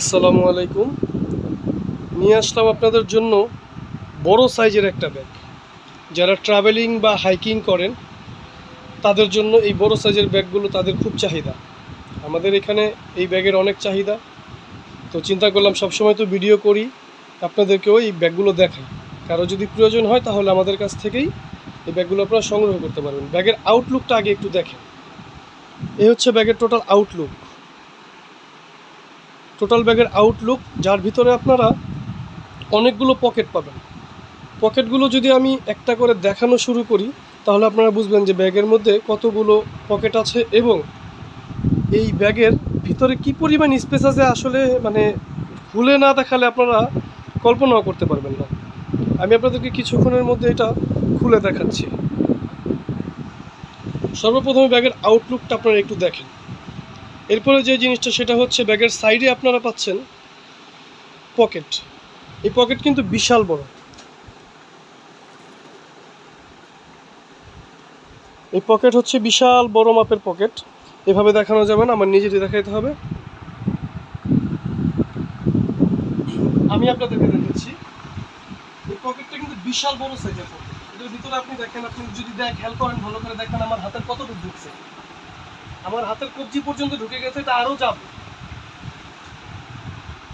আসসালামু আলাইকুম। নিয়ে আসলাম আপনাদের জন্য বড় সাইজের একটা ব্যাগ। যারা ট্রাভেলিং বা হাইকিং করেন, তাদের জন্য এই বড় সাইজের ব্যাগগুলো তাদের খুব চাহিদা। আমাদের এখানে এই ব্যাগের অনেক চাহিদা। তো চিন্তা করলাম সবসময় তো ভিডিও করি, আপনাদেরকেও এই ব্যাগগুলো দেখাই। কারও যদি প্রয়োজন হয় তাহলে আমাদের কাছ থেকেই এই ব্যাগগুলো আপনারা সংগ্রহ করতে পারবেন। ব্যাগের আউটলুকটা আগে একটু দেখেন। এই হচ্ছে ব্যাগের টোটাল আউটলুক টোটাল ব্যাগের আউটলুক যার ভিতরে আপনারা অনেকগুলো পকেট পাবেন। পকেটগুলো যদি আমি একটা করে দেখানো শুরু করি, তাহলে আপনারা বুঝবেন যে ব্যাগের মধ্যে কতগুলো পকেট আছে এবং এই ব্যাগের ভিতরে কি পরিমাণ স্পেস আছে আসলে মানে ভুলে না দেখালে আপনারা কল্পনাও করতে পারবেন না। আমি আপনাদেরকে কিছুক্ষণের মধ্যে এটা খুলে দেখাচ্ছি। সর্বপ্রথমে ব্যাগের আউটলুকটা আপনারা একটু দেখেন। এরপরে যে জিনিসটা, সেটা হচ্ছে ব্যাগের সাইডে আপনারা পাচ্ছেন পকেট। এই পকেট কিন্তু বিশাল বড়। এই পকেট হচ্ছে বিশাল বড় মাপের পকেট। এভাবে দেখানো যাবে না, আমার নিজেরই দেখাইতে হবে। আমি আপনাদেরকে দেখাচ্ছি। এই পকেটটা কিন্তু বিশাল বড় সাইজের পকেট। এটার ভিতরে আপনি দেখেন, আপনি যদি দেখ খেয়াল করেন, ভালো করে দেখেন, আমার হাতের কতটুকু ঢুকছে। আমার হাতের কবজি পর্যন্ত ঢুকে গেছে এটা আরও যাবে।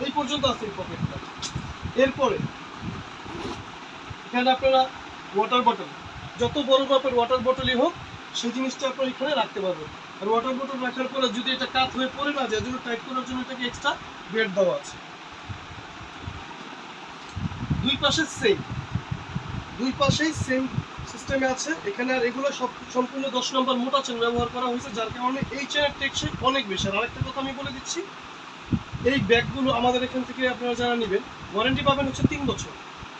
এই পর্যন্ত আছে এই পকেটটা এরপরে, এখানে আপনারা ওয়াটার বটল যত বড় মাপের ওয়াটার বটলই হোক, সেই জিনিসটা আপনারা এখানে রাখতে পারবেন। আর ওয়াটার বটল রাখার পরে যদি এটা কাত হয়ে পড়ে না যায় টাইট করার জন্য এটাকে এক্সট্রা বেড দেওয়া আছে। দুই পাশে সেম দুই পাশেই সেম সিস্টেমে আছে। এখানে আর এগুলো সব সম্পূর্ণ দশ নম্বর মোটা চেন ব্যবহার করা হয়েছে, যার কারণে এই চেনের টেকসই অনেক বেশি। আর আরেকটা কথা আমি বলে দিচ্ছি, এই ব্যাগগুলো আমাদের এখান থেকে আপনারা যারা নেবেন ওয়ারেন্টি পাবেন হচ্ছে তিন বছর।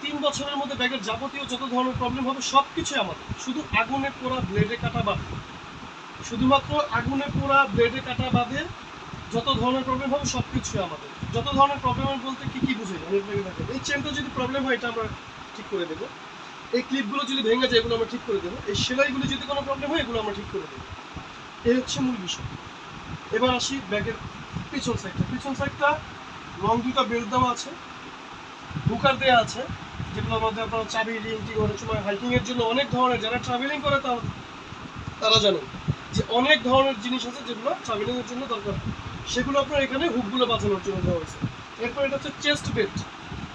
তিন বছরের মধ্যে ব্যাগের যাবতীয় যত ধরনের প্রবলেম হবে সব কিছুই আমাদের। শুধু আগুনে পোড়া ব্লেডে কাটা বাদে। শুধুমাত্র আগুনে পোড়া ব্লেডে কাটা বাদে যত ধরনের প্রবলেম হবে সব কিছুই আমাদের। যত ধরনের প্রবলেম বলতে কি কি বুঝে এই চেনটা যদি প্রবলেম হয়, এটা আমরা ঠিক করে দেবো। এই ক্লিপগুলো যদি ভেঙে যায়, এগুলো আমরা ঠিক করে দেবো। এই সেলাইগুলো যদি কোনো প্রবলেম হয়, এগুলো আমরা ঠিক করে দেবো। এই হচ্ছে মূল বিষয়। এবার আসি ব্যাগের পিছন সাইডটা পিছন সাইডটা লং দুটা বেল্ট দেওয়া আছে। হুকার দেওয়া আছে, যেগুলোর মধ্যে আপনার চাবি রিংটি অনেক সময় হাইকিং এর জন্য অনেক ধরনের, যারা ট্রাভেলিং করে তারা তারা জানেন যে অনেক ধরনের জিনিস আছে যেগুলো ট্রাভেলিং এর জন্য দরকার। সেগুলো আপনার এখানে হুকগুলো বাঁচানোর জন্য দেওয়া হয়েছে। এরপর এটা হচ্ছে চেস্ট বেল্ট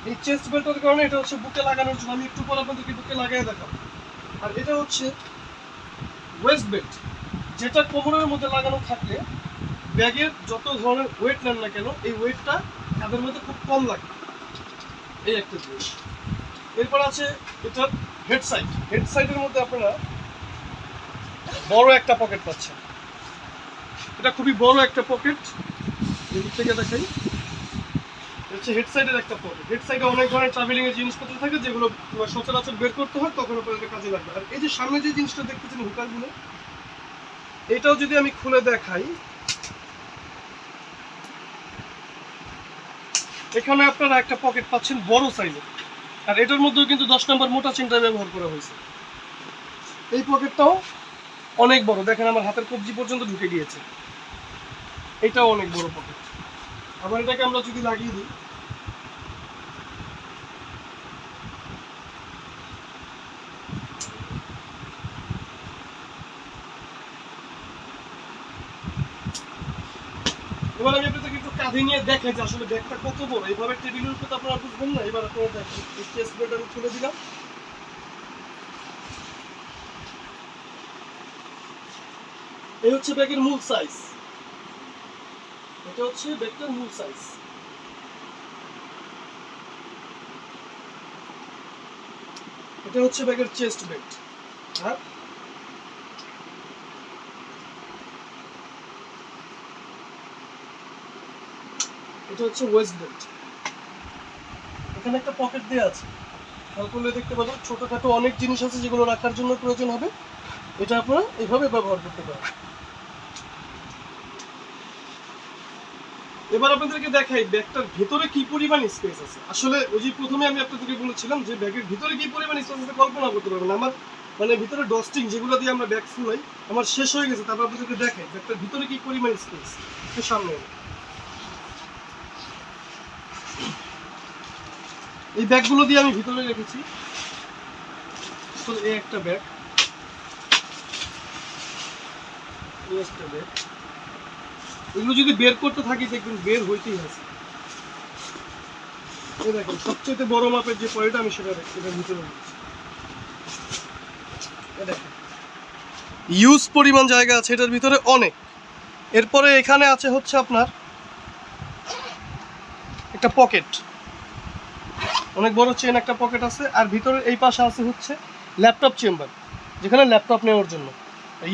এই চেস্ট বেল্টের কারণে এটা হচ্ছে বুকে লাগানোর জন্য, আমি একটু পর আপনাদেরকে বুকে লাগাই দেখাবো। আর এটা হচ্ছে ওয়েস্ট বেল্ট যেটা কোমরের মধ্যে লাগানো থাকলে ব্যাগের যত ধরনের ওয়েট নেন না কেন, এই ওয়েটটা তাদের মধ্যে খুব কম লাগে। এই একটা জিনিস। এরপর আছে এটা হেড সাইড হেড সাইডের মধ্যে আপনারা বড় একটা পকেট পাচ্ছেন। এটা খুবই বড় একটা পকেট এদিক থেকে দেখাই। হচ্ছে হেড সাইডের একটা পকেট হেড সাইডে অনেক ধরনের ট্রাভেলিং এর জিনিসপত্র থাকে যেগুলো সচরাচর বের করতে হয়, তখন আপনাদের কাজে লাগবে। আর এই যে সামনে যে জিনিসটা দেখতেছেন হুকারগুলো এটাও যদি আমি খুলে দেখাই, এখানে আপনারা একটা পকেট পাচ্ছেন বড় সাইজের আর এটার মধ্যেও কিন্তু দশ নম্বর মোটা চিন্তা ব্যবহার করা হয়েছে। এই পকেটটাও অনেক বড়। দেখেন আমার হাতের কবজি পর্যন্ত ঢুকে গিয়েছে। এটাও অনেক বড় পকেট আবার এটাকে আমরা যদি লাগিয়ে দিই এবার আমি আপনাদেরকে একটু কাঁধে নিয়ে দেখাই যে আসলে ব্যাগটা কত বড়। এইভাবে টেবিলের উপর তো আপনারা বুঝবেন না। এবার আপনারা দেখেন বেল্ট আমি খুলে দিলাম। এই হচ্ছে ব্যাগের মূল সাইজ এটা হচ্ছে ব্যাগটার মূল সাইজ এটা হচ্ছে ব্যাগের চেস্ট বেল্ট হ্যাঁ? এটা হচ্ছে ওয়েস্ট বেল্ট এখানে একটা পকেট দেওয়া আছে। খেয়াল করলে দেখতে পাবেন, ছোটোখাটো অনেক জিনিস আছে যেগুলো রাখার জন্য প্রয়োজন হবে। এটা আপনারা এইভাবে ব্যবহার করতে পারেন। এবার আপনাদেরকে দেখাই ব্যাগটার ভেতরে কি পরিমাণ স্পেস আছে। আসলে ওই যে প্রথমে আমি আপনাদেরকে বলেছিলাম যে ব্যাগের ভিতরে কি পরিমাণ স্পেস আছে, কল্পনা করতে পারবেন আমার মানে ভিতরে ডস্টিং যেগুলো দিয়ে আমরা ব্যাগ ফুলাই আমার শেষ হয়ে গেছে। তারপর আপনাদেরকে দেখাই ব্যাগটার ভিতরে কি পরিমাণ স্পেস সামনে এই ব্যাগগুলো দিয়ে আমি ভিতরে রেখেছি। তো এই একটা ব্যাগ। ব্যাগ। এগুলো যদি বের করতে থাকি, দেখবেন বের হইতেই আছে। এই দেখেন সবচেয়ে বড় মাপের যে পয়টা আমি সেটা এটার ভিতরে ইউজ পরিমাণ জায়গা আছে এটার ভিতরে অনেক। এরপরে এখানে আছে হচ্ছে আপনার একটা পকেট। অনেক বড় চেন একটা পকেট আছে, আর ভিতরে এই পাশে আছে হচ্ছে ল্যাপটপ চেম্বার যেখানে ল্যাপটপ নেওয়ার জন্য।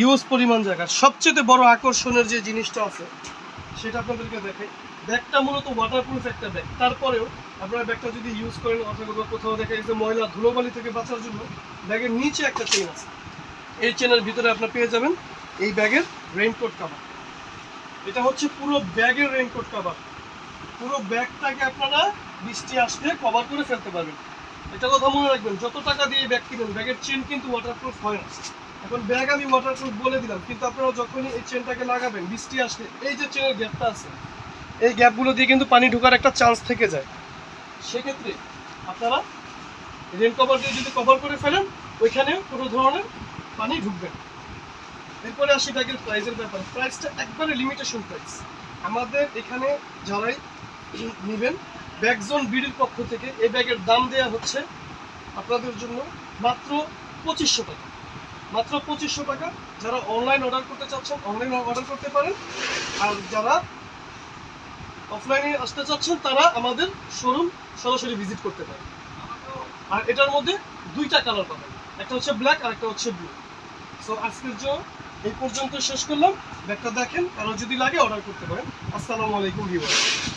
ইউজ পরিমাণ জায়গা। সবচেয়ে বড় আকর্ষণের যে জিনিসটা আছে, সেটা আপনাদেরকে দেখাই। ব্যাগটা মূলত ওয়াটারপ্রুফ একটা ব্যাগ তারপরেও আপনারা ব্যাগটা যদি ইউজ করেন, অথবা কোথাও দেখা গেছে ময়লা ধুলোবালি থেকে বাঁচার জন্য, ব্যাগের নিচে একটা চেন আছে। এই চেনের ভিতরে আপনার পেয়ে যাবেন এই ব্যাগের রেইনকোট কাভার এটা হচ্ছে পুরো ব্যাগের রেইনকোট কাভার পুরো ব্যাগটাকে আপনারা বৃষ্টি আসলে কভার করে ফেলতে পারবেন। এটা কথা মনে রাখবেন, যত টাকা দিয়ে ব্যাগ কিনেন, ব্যাগের চেন কিন্তু ওয়াটারপ্রুফ হয় না। এখন ব্যাগ আমি ওয়াটারপ্রুফ বলে দিলাম, কিন্তু আপনারা যখনই এই চেনটাকে লাগাবেন বৃষ্টি আসলে এই যে চেনের গ্যাপটা আছে, এই গ্যাপগুলো দিয়ে কিন্তু পানি ঢোকার একটা চান্স থেকে যায়। সেক্ষেত্রে আপনারা রেন কভার দিয়ে যদি কভার করে ফেলেন ওইখানে কোনো ধরনের পানি ঢুকবে না। এরপরে আসি ব্যাগের প্রাইসের ব্যাপার। প্রাইসটা একবারে লিমিটেশন প্রাইস আমাদের এখানে যারাই নেবেন ব্যাগজোন বিডির পক্ষ থেকে এই ব্যাগের দাম দেওয়া হচ্ছে আপনাদের জন্য মাত্র পঁচিশশো টাকা। মাত্র পঁচিশশো টাকা যারা অনলাইন অর্ডার করতে চাচ্ছেন অনলাইন অর্ডার করতে পারেন। আর যারা অফলাইনে আসতে চাচ্ছেন, তারা আমাদের শোরুম সরাসরি ভিজিট করতে পারেন। আর এটার মধ্যে দুইটা কালার পাবেন। একটা হচ্ছে ব্ল্যাক আর একটা হচ্ছে ব্লু সো আজকের জন্য এই পর্যন্ত শেষ করলাম। ব্যাগটা দেখেন, কারও যদি লাগে অর্ডার করতে পারেন। আসসালামু আলাইকুম ভিউয়ার